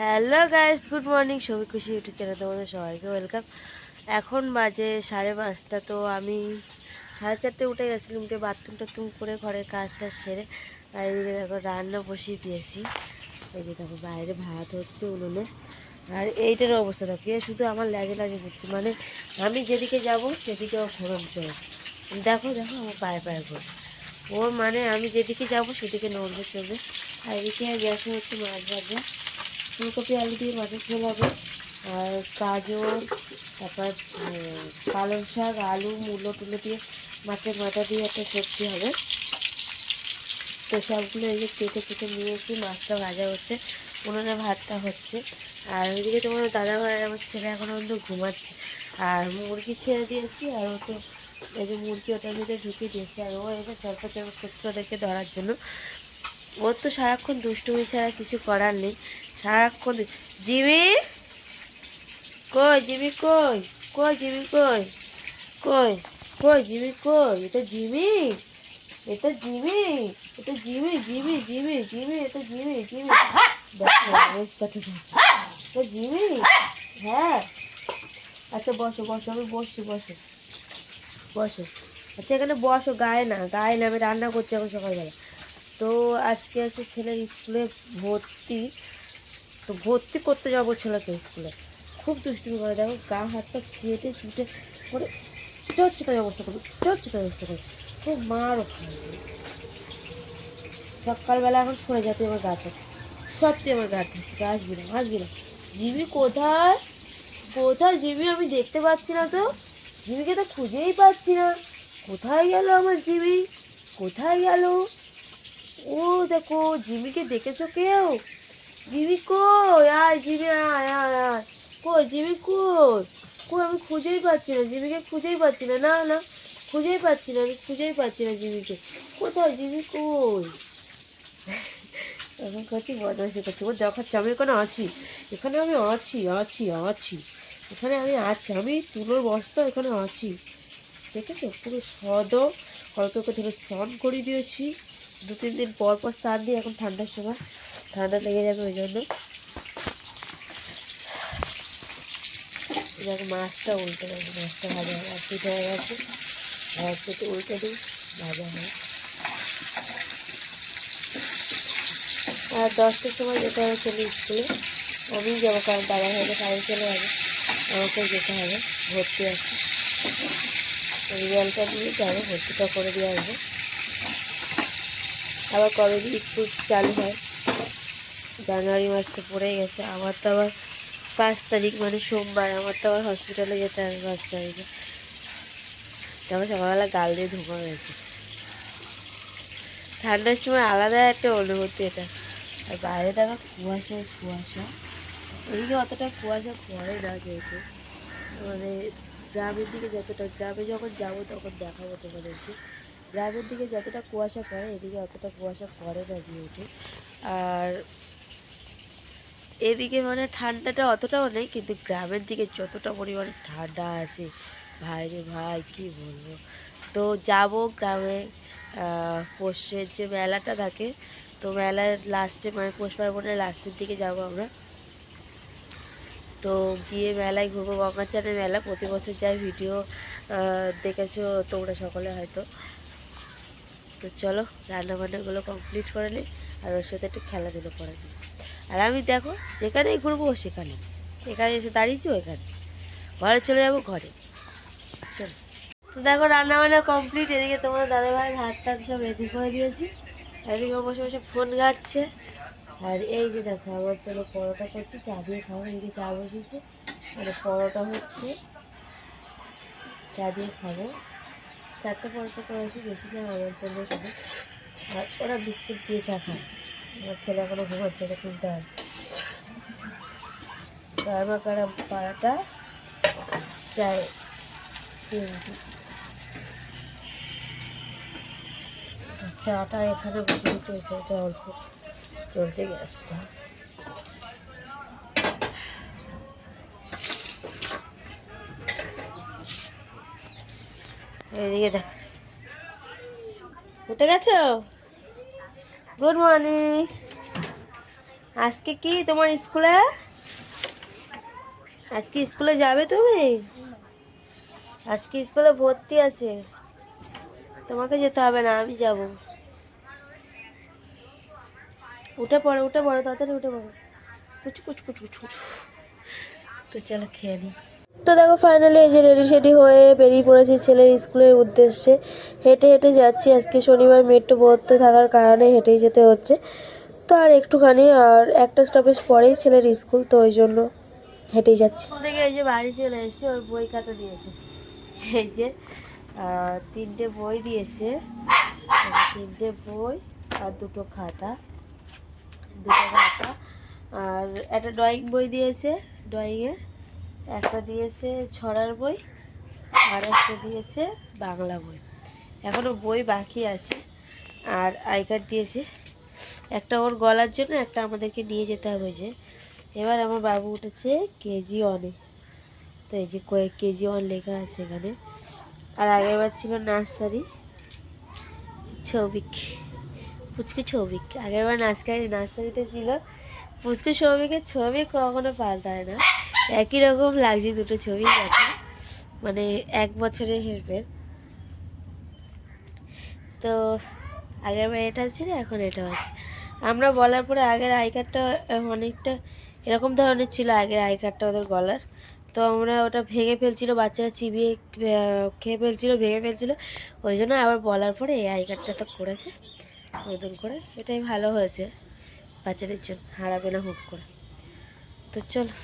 Hello guys good morning সবই খুশি YouTube channel তোমাদের সবাইকে ওয়েলকাম এখন বাজে সাড়ে পাঁচটা, তো আমি সাড়ে চারটে উঠে গেছিলাম, উঠে বাথরুম টাথরুম করে ঘরের কাজটা সেরে আর এদিকে দেখো রান্না বসিয়ে দিয়েছি। এই যে দেখো, বাইরে ভাত হচ্ছে উনুনে। আর এইটার অবস্থা, দেখো, এ শুধু আমার লেজে লাগে পড়ছে মানে আমি যেদিকে যাব, সেদিকে ও ঘোরন চলে দেখো দেখো, আমার পায়ে পায়ে ঘোর। ও মানে আমি যেদিকে যাব, সেদিকে নড়বে চলবে আর এদিকে গ্যাসে হচ্ছে মাছ ভাজা। ফুলকপি, আলু দিয়ে মাছের ঝোল হবে। আর গাজর, তারপর পালং শাক, আলু, মূলো টুলো দিয়ে মাছের মাথা দিয়ে একটা সবজি হবে। তো সবগুলো এই যে কেটে কেটে নিয়েছি মাছটা ভাজা হচ্ছে, উনুনে ভাতটা হচ্ছে। আর ওইদিকে তোমার দাদা ভাই, আমার ছেলে এখনও পর্যন্ত ঘুমাচ্ছে। আর মুরগি ছেড়ে দিয়েছি, আর ও তো এই যে মুরগি ওটার ভিতরে ঢুকিয়ে দিয়েছি। আর ও এসে চলপা চলপা করছিল ওদেরকে ধরার জন্য। ওর তো সারাক্ষণ দুষ্টুমি ছাড়া কিছু করার নেই। সারাক্ষণ জিমি? কই জিমি কই? কই জিমি কই? কই? কই জিমি কই? এটা জিমি? এটা জিমি? এটা জিমি জিমি জিমি জিমি, এটা জিমি জিমি। দেখো জিমি? হ্যাঁ। আচ্ছা বসো বসো, আমি বসছি, বসো। বসো। আচ্ছা এখানে বসো, গায়ে না গায়ে না, আমি রান্না করছি এখন সকালবেলা। তো আজকে আছে ছেলের স্কুলে ভর্তি। তো ভর্তি করতে যাব ছেলেকে স্কুলে। খুব দুষ্টুমি করে, দেখো গা হাতটা চেটে চুটে করে চচ্ছে তাই অবস্থা করবে চচ্ছে তাই অবস্থা করবে। খুব মারও। সকালবেলা এখন সরে যাতে আমার গাতে সত্যি আমার গাতে আসবি না আসবি না। জিমি কোথায়? কোথায় জিমি? আমি দেখতে পাচ্ছি না তো। জিমিকে তো খুঁজেই পাচ্ছি না। কোথায় গেল আমার জিমি? কোথায় গেল? ও দেখো, জিমিকে দেখেছ কেউ? জিমি কই? আয় জিমি, আয় আয় আয়। কই জিমি কই? কই, আমি খুঁজেই পাচ্ছি না, জিমিকে খুঁজেই পাচ্ছি না। না না, খুঁজেই পাচ্ছি না, আমি খুঁজেই পাচ্ছি না জিমিকে। কোথায় জিমি কই? এখন করছি বদমাইশি করছি। ও দেখাচ্ছে, আমি এখানে আছি। এখানে আমি আছি আছি আছি। এখানে আমি আছি, আমি তুলোর বস্তা এখানে আছি। দেখেছ? পুরো সদ কলকে ধরে স্নান করিয়ে দিয়েছি। দু তিন দিন পর পর স্নান দিই এখন ঠান্ডার সময়। ঠান্ডা লেগে যাবে ওই জন্য। দেখো, মাছটা উল্টে গেছে, মাছটা ভাজা আর পিঠে হয়ে গেছে। আর একটু উল্টে দিই, ভাজা হয় আর দশটার সময় যেতে হবে ছেলে স্কুলে। আমি যাব, কারণ দাদা ভাইকে কাজে চলে যাবে। আমাকেও যেতে হবে, ভর্তি আছে। রেজাল্টটা দিয়ে যাব, ভর্তিটা করে দিয়ে আসব। আবার কবে স্কুল চালু হয়? জানুয়ারি মাস তো পড়ে গেছে। আমার তো আবার পাঁচ তারিখ মানে সোমবার, আমার তো আবার হসপিটালে যেতে হবে পাঁচ তারিখে। তারপর সকালবেলা গাল দিয়ে ধোঁকা হয়েছে। ঠান্ডার সময় আলাদা একটা অনুভূতি এটা। আর বাইরে দেখা কুয়াশা কুয়াশা। এদিকে অতটা কুয়াশা পড়ে না যেহেতু। মানে গ্রামের দিকে যতটা, গ্রামে যখন যাব তখন দেখাবো তোমাদেরকে। গ্রামের দিকে যতটা কুয়াশা পড়ে, এদিকে অতটা কুয়াশা পড়ে না যেহেতু। আর এদিকে মানে ঠান্ডাটা অতটাও নেই, কিন্তু গ্রামের দিকে যতটা পরিমাণে ঠান্ডা আছে, ভাই রে ভাই, কি বলব? তো যাব গ্রামে পৌষের যে মেলাটা থাকে, তো মেলার লাস্টে মানে পৌষ পার্বণের লাস্টের দিকে যাব আমরা। তো গিয়ে মেলায় ঘুরবো গঙ্গাচারের মেলা, প্রতি বছর যাই ভিডিও দেখেছ তোমরা সকলে হয়তো। তো চলো রান্না বান্নাগুলো কমপ্লিট করে নিই আর ওর সাথে একটু খেলাধুলো করে নিই আর আমি দেখো, যেখানেই ঘুরবো সেখানে। এখানে এসে দাঁড়িয়েছি এখানে ঘরে চলে যাব ঘরে। চলো। তো দেখো রান্না বান্না কমপ্লিট এদিকে তোমার দাদা ভাই ভাত টাত সব রেডি করে দিয়েছি। এদিকে বসে বসে ফোন ঘাটছে। আর এই যে দেখো, আমার জন্য পরোটা করছি, চা দিয়ে খাব এদিকে চা বসেছে। মানে পরোটা হচ্ছে। চা দিয়ে খাব। চারটে পরোটা করেছি, বেশি না, আমার জন্য শুধু। আর ওরা বিস্কুট দিয়ে চা খায়। আমার ছেলে এখনও ঘুমাচ্ছে, এটা কিনতে হবে গরম পরোটা চায় তিনটি। চাটা এখানে বসে দিতে হয়েছে, এটা অল্প। চলছে গ্যাসটা। এদিকে দেখ। উঠে গেছো? গুড মর্নিং আজকে কি তোমার স্কুলে? আজকে স্কুলে যাবে তুমি? আজকে স্কুলে ভর্তি আছে। তোমাকে যেতে হবে না, আমি যাব। উঠে পড়ো উঠে পড়ো, তাড়াতাড়ি উঠে পড়ো। কুচু কুচু কুচু কুচু তো চলো খেয়ে নিই তো দেখো ফাইনালি এই যে রেডি সেডি হয়ে বেরিয়ে পড়েছি ছেলের স্কুলের উদ্দেশ্যে। হেঁটে হেঁটে যাচ্ছি। আজকে শনিবার, মেট্রো বন্ধ থাকার কারণে হেঁটেই যেতে হচ্ছে। তো আর একটুখানি, আর একটা স্টপেজ পরেই ছেলের স্কুল, তো ওই জন্য হেঁটেই যাচ্ছি। থেকে এই যে বাড়ি চলে এসে ওর বই খাতা দিয়েছে। এই যে তিনটে বই দিয়েছে। তিনটে বই আর দুটো খাতা। দুটো খাতা। আর একটা ড্রয়িং বই দিয়েছে ড্রয়িংয়ের একটা দিয়েছে ছড়ার বই, আর একটা দিয়েছে বাংলা বই। এখনও বই বাকি আছে, আর আই কার্ড দিয়েছে। একটা ওর গলার জন্য, একটা আমাদেরকে নিয়ে যেতে হবে যে। এবার আমার বাবু উঠেছে কেজি অনে তো এই যে কয়েক কেজি ওয়ান লেখা আছে এখানে। আর আগেরবার ছিল নার্সারি, ছবিক, পুচকু ছবিক। আগেরবার নার্সারি, নার্সারিতে ছিল, পুচকু ছবিকের ছবি কখনো পাল্টায় না। একই রকম লাগছে দুটো ছবি দেখো। মানে এক বছরের হেরফের। তো আগেরবার এটা ছিল, এখন এটা আছে। আমরা বলার পরে আগের আই কার্ডটা অনেকটা এরকম ধরনের ছিল আগের আই কার্ডটা ওদের গলার। তো আমরা ওটা ভেঙে ফেলছিল, বাচ্চারা চিবিয়ে খেয়ে ফেলছিল, ভেঙে ফেলছিল। ওই জন্য আবার বলার পরে এই আই কার্ডটা তো করেছে। নতুন করে। এটাই ভালো হয়েছে বাচ্চাদের জন্য, হারাবে না হুট করে। তো চলো।